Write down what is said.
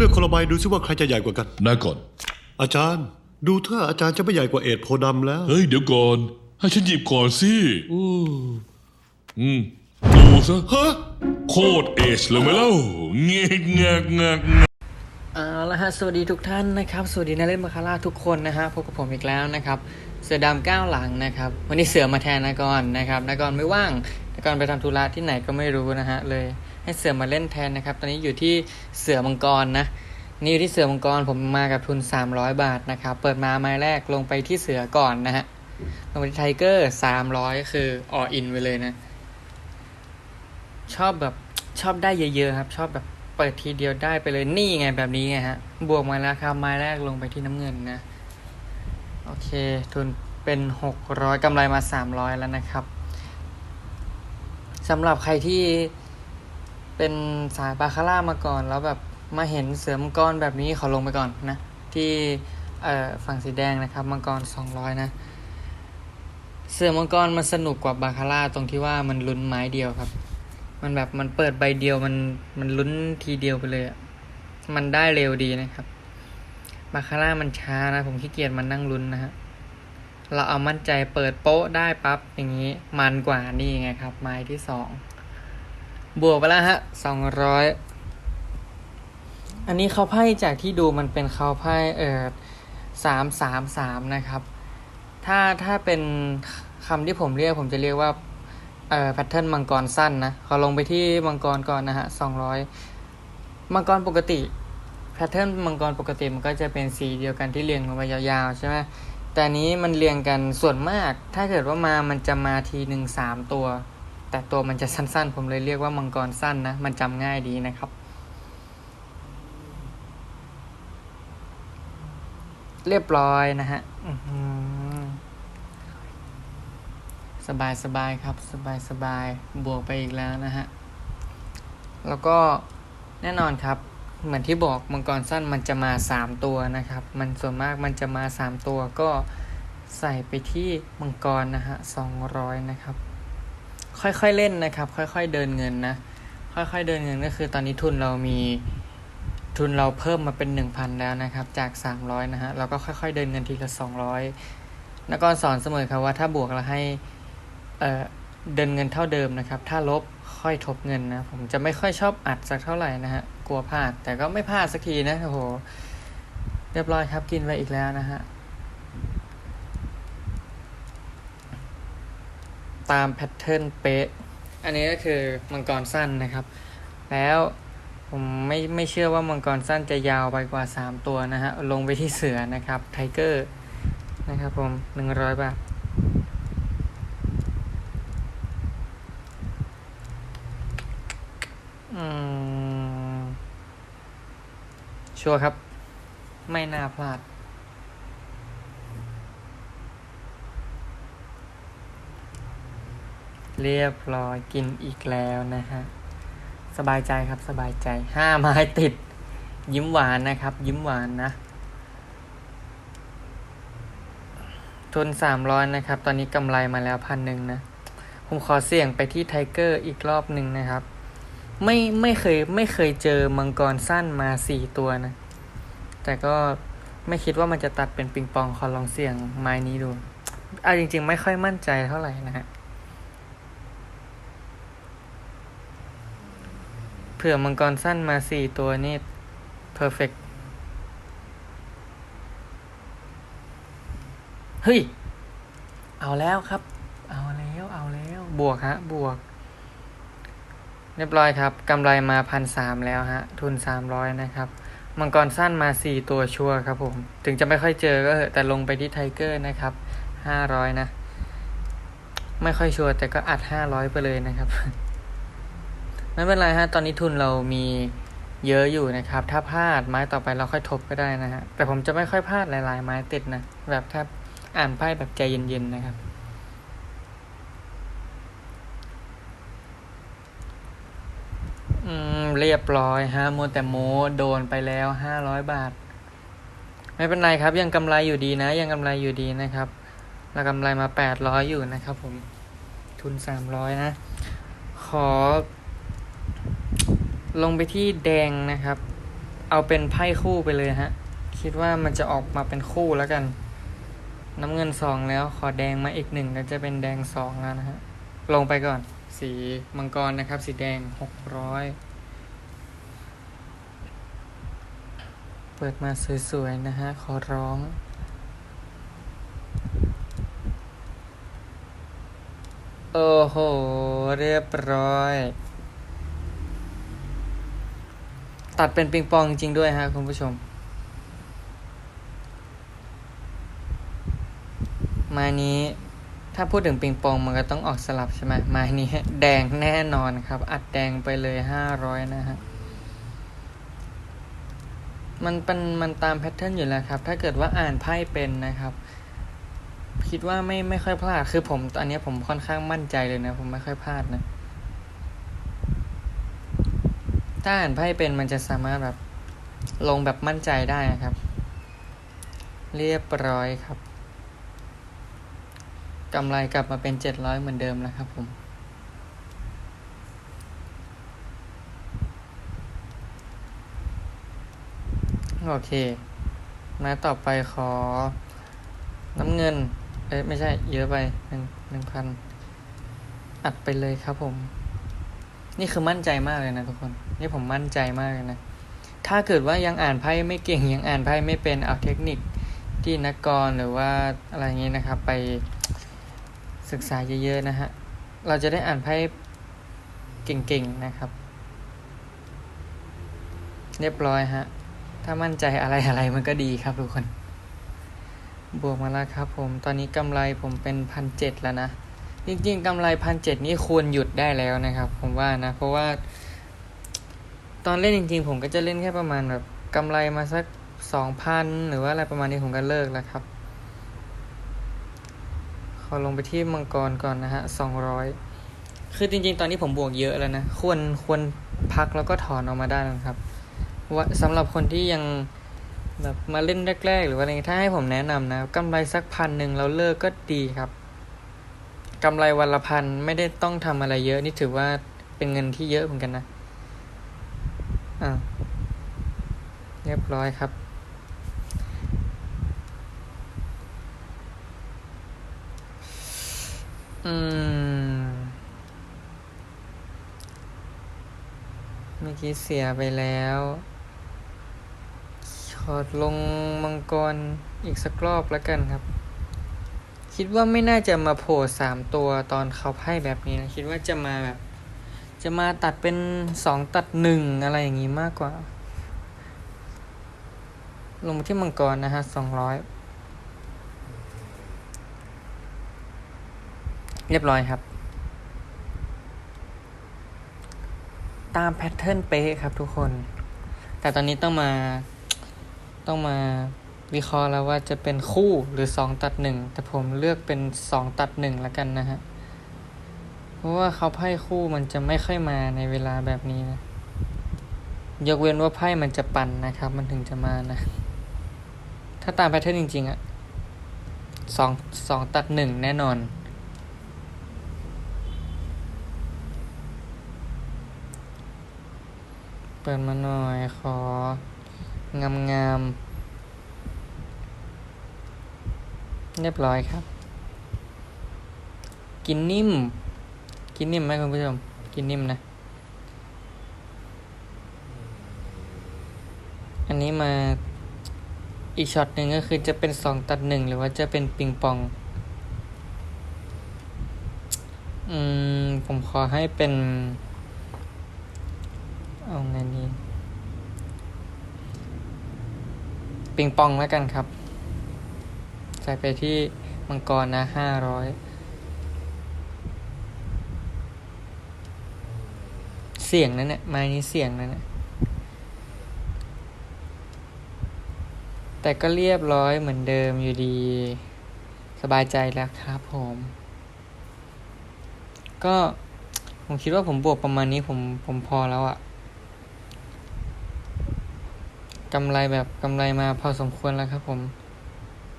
ลือกคนละใบดูซิว่าใครจะใหญ่กว่ากัน นายก่อน อาจารย์ ดูถ้าอาจารย์จะไม่ใหญ่กว่าเอ็ดโพธิ์ดำแล้ว เฮ้ย เดี๋ยวก่อน ให้ฉันหยิบก่อนสิอืมดูซะฮะโคตรเอชเลยไหมเล่าเงกเงกเงกเอาละฮะสวัสดีทุกท่านนะครับ สวัสดีนักเล่นมาคาร่าทุกคนนะฮะพบกับผมอีกแล้วนะครับ เสือดำก้าวหลังนะครับ วันนี้เสือมาแทนนากรนะครับนากรไม่ว่างนากรไปทำธุระที่ไหนก็ไม่รู้นะฮะเลย ให้เสือมาเล่นแทนนะครับ ตอนนี้อยู่ที่เสือมังกรนะ นี่อยู่ที่เสือมังกรผมมากับทุน 300 บาทนะครับ เปิดมาไม้แรกลงไปที่เสือก่อนนะฮะ ลงไปที่ไทเกอร์300 คือออินไปเลยนะ ชอบแบบชอบได้เยอะๆครับ ชอบแบบเปิดทีเดียวได้ไปเลยนี่ไงแบบนี้ไงฮะ บวกมาแล้วครับไม้แรกลงไปที่น้ำเงินนะ โอเค ทุนเป็นหกร้อยกำไรมาสามร้อยแล้วนะครับสำหรับใครที่ เป็นสายบาคาร่ามาก่อน แล้วแบบมาเห็นเสือมังกรแบบนี้ขอลงไปก่อนนะ ที่ฝั่งสีแดงนะครับมังกรสองร้อยนะ เสือมังกรมันสนุกกว่าบาคาร่าตรงที่ว่ามันลุ้นไม้เดียวครับ มันแบบมันเปิดใบเดียวมันมันลุ้นทีเดียวไปเลยอะมันได้เร็วดีนะครับ บาคาร่ามันช้านะ ผมขี้เกียจมันนั่งลุ้นนะฮะเราเอามั่นใจเปิดโป๊ะได้ปั๊บอย่างนี้มันกว่านี่ไงครับ ไม้ที่สอง บวกไปแล้วฮะสองร้อยอันนี้เขาไพ่จากที่ดูมันเป็นเขาไพ่เออสามสามสามนะครับ ถ้าถ้าเป็นคำที่ผมเรียกผมจะเรียกว่าเอ่อแพทเทิร์นมังกรสั้นนะขอลงไปที่มังกรก่อนนะฮะสองร้อยมังกรปกติแพทเทิร์นมังกรปกติมันก็จะเป็นสีเดียวกันที่เรียงลงไปยาวๆใช่ไหมแต่นนี้มันเรียงกันส่วนมาก ถ้าเกิดว่ามามันจะมาทีหนึ่งสามตัว แต่ตัวมันจะสั้นๆ ผมเลยเรียกว่ามังกรสั้นนะ มันจำง่ายดีนะครับ เรียบร้อยนะฮะสบายสบายครับ สบายสบายบวกไปอีกแล้วนะฮะ แล้วก็แน่นอนครับ เหมือนที่บอกมังกรสั้นมันจะมา 3 ตัวนะครับ มันส่วนมากมันจะมา 3 ตัวก็ใส่ไปที่มังกรนะฮะ200นะครับ ค่อยๆเล่นนะครับ ค่อยๆเดินเงินนะ ค่อยๆเดินเงินก็คือตอนนี้ทุนเรามีทุนเราเพิ่มมาเป็น 1,000 แล้วนะครับ จาก 300 นะฮะ เราก็ค่อยๆเดินเงินทีละ 200นักกรสอนเสมอครับว่าถ้าบวกเราให้เอ่อเดินเงินเท่าเดิมนะครับ ถ้าลบค่อยทบเงินนะ ผมจะไม่ค่อยชอบอัดสักเท่าไหร่นะฮะ กลัวพลาด แต่ก็ไม่พลาดสักทีนะโอ้โห เรียบร้อยครับ กินไปอีกแล้วนะฮะ ตามแพทเทิร์นเป๊ะ อันนี้ก็คือมังกรสั้นนะครับ แล้วผมไม่ไม่เชื่อว่ามังกรสั้นจะยาวไปกว่า 3 ตัวนะฮะ ลงไปที่เสือนะครับไทเกอร์นะครับผม 100 บาท อืม ชัวร์ครับ ไม่น่าพลาด เรียบร้อยกินอีกแล้วนะฮะ สบายใจครับสบายใจห้าไม้ติด ยิ้มหวานนะครับ ยิ้มหวานนะ ทุนสามร้อยนะครับ ตอนนี้กำไรมาแล้วพันหนึ่งนะ ผมขอเสี่ยงไปที่ไทเกอร์อีกรอบหนึ่งนะครับ ไม่ไม่เคยไม่เคยเจอมังกรสั้นมาสี่ตัวนะ แต่ก็ไม่คิดว่ามันจะตัดเป็นปิงปองขอลองเสี่ยงไม้นี้ดูเอาจริง ๆ ไม่ค่อยมั่นใจเท่าไหร่นะฮะ เผื่อมังกรสั้นมาสี่ตัวนี่เพอร์เฟกเฮ้ย เอาแล้วครับ เอาแล้ว เอาแล้ว บวกฮะ บวก เรียบร้อยครับ กำไรมาพันสามแล้วฮะ ทุนสามร้อยนะครับ มังกรสั้นมาสี่ตัวชัวร์ครับผม ถึงจะไม่ค่อยเจอก็เถอะ แต่ลงไปที่ไทเกอร์นะครับ ห้าร้อยนะ ไม่ค่อยชัวร์แต่ก็อัดห้าร้อยไปเลยนะครับ ไม่เป็นไรฮะ ตอนนี้ทุนเรามีเยอะอยู่นะครับ ถ้าพลาดไม้ต่อไปเราค่อยทบก็ได้นะฮะ แต่ผมจะไม่ค่อยพลาดหลาย ๆ ไม้ติดนะ แบบถ้าอ่านไพ่แบบใจเย็น ๆ นะครับ อืม เรียบร้อยฮะโมแต่โมโดนไปแล้วห้าร้อยบาท ไม่เป็นไรครับ ยังกำไรอยู่ดีนะ ยังกำไรอยู่ดีนะครับเรากำไรมาแปดร้อยอยู่นะครับผม ทุนสามร้อยนะ ขอ ลงไปที่แดงนะครับ เอาเป็นไพ่คู่ไปเลยฮะ คิดว่ามันจะออกมาเป็นคู่แล้วกัน น้ำเงินสองแล้วขอแดงมาอีกหนึ่งก็จะเป็นแดงสองแล้วนะฮะ ลงไปก่อน สีมังกรนะครับ สีแดงหกร้อยเปิดมาสวยๆนะฮะ ขอร้องโอ้โห เรียบร้อย ตัดเป็นปิงปองจริงๆด้วยฮะคุณผู้ชมมานี้ถ้าพูดถึงปิงปองมันก็ต้องออกสลับใช่ไหมมานี้แดงแน่นอนครับ อัดแดงไปเลยห้าร้อยนะฮะมันเป็นมันตามแพทเทิร์นอยู่แล้วครับ ถ้าเกิดว่าอ่านไพ่เป็นนะครับ คิดว่าไม่ไม่ค่อยพลาดคือผมตอนนี้ผมค่อนข้างมั่นใจเลยนะ ผมไม่ค่อยพลาดนะ ถ้าอ่านไพ่เป็นมันจะสามารถแบบลงแบบมั่นใจได้นะครับ เรียบร้อยครับกำไรกลับมาเป็นเจ็ดร้อยเหมือนเดิมแล้วครับผม โอเค มาต่อไปขอ น้ำเงิน เอ้ยไม่ใช่เยอะไปหนึ่งหนึ่งพันอัดไปเลยครับผม นี่คือมั่นใจมากเลยนะทุกคน นี่ผมมั่นใจมากเลยนะ ถ้าเกิดว่ายังอ่านไพ่ไม่เก่งยังอ่านไพ่ไม่เป็นเอาเทคนิคที่นักกรหรือว่าอะไรอย่างนี้นะครับ ไปศึกษาเยอะๆนะฮะ เราจะได้อ่านไพ่เก่งๆนะครับ เรียบร้อยฮะ ถ้ามั่นใจอะไรอะไรมันก็ดีครับทุกคน บวกมาแล้วครับผม ตอนนี้กำไรผมเป็นพันเจ็ดแล้วนะ จริงๆกำไรพันเจ็ดนี่ควรหยุดได้แล้วนะครับ ผมว่านะ เพราะว่า ตอนเล่นจริง ๆ ผมก็จะเล่นแค่ประมาณแบบกำไรมาสักสองพันหรือว่าอะไรประมาณนี้ผมก็เลิกแล้วครับ ขอลงไปที่มังกรก่อนนะฮะสองร้อยคือจริง ๆ ตอนนี้ผมบวกเยอะแล้วนะ ควรควรพักแล้วก็ถอนออกมาได้แล้วครับว่าสำหรับคนที่ยังแบบมาเล่นแรก ๆ หรือว่าอะไรถ้าให้ผมแนะนำนะกำไรสักพันหนึ่งแล้วเลิกก็ดีครับ กำไรวันละพันไม่ได้ต้องทำอะไรเยอะ นี่ถือว่าเป็นเงินที่เยอะเหมือนกันนะ อ่า เรียบร้อยครับ อืม เมื่อกี้เสียไปแล้วขอลงมังกรอีกสักรอบแล้วกันครับ คิดว่าไม่น่าจะมาโผล่สามตัวตอนเขาไพ่แบบนี้นะคิดว่าจะมาแบบ จะมาตัดเป็นสองตัดหนึ่งอะไรอย่างนี้มากกว่า ลงที่มังกรนะฮะสองร้อยเรียบร้อยครับ ตามแพทเทิร์นเป๊ะครับทุกคน แต่ตอนนี้ต้องมาต้องมา วิเคราะห์แล้วว่าจะเป็นคู่หรือสองตัดหนึ่งแต่ผมเลือกเป็นสองตัดหนึ่งแล้วกันนะฮะ เพราะว่าเขาไพ่คู่มันจะไม่ค่อยมาในเวลาแบบนี้นะ ยกเว้นว่าไพ่มันจะปั่นนะครับ มันถึงจะมานะ ถ้าตามแพทเทิร์นจริง ๆอะสองสองตัดหนึ่งแน่นอน เปิดมาหน่อยขอ งามงามๆ เรียบร้อยครับ กินนิ่ม กินนิ่มไหมคุณผู้ชม กินนิ่มนะ อันนี้มาอีกช็อตหนึ่งก็คือจะเป็นสองตัดหนึ่งหรือว่าจะเป็นปิงปอง อืม ผมขอให้เป็น เอาไงนี้ปิงปองแล้วกันครับ ใส่ไปที่มังกรนะห้าร้อยเสียงนั่นเนี่ยไม้นี้เสียงนั่นเนี่ยแต่ก็เรียบร้อยเหมือนเดิมอยู่ดี สบายใจแล้วครับผม ก็ผมคิดว่าผมบวกประมาณนี้ผมผมพอแล้วอะกำไรแบบกำไรมาพอสมควรแล้วครับผม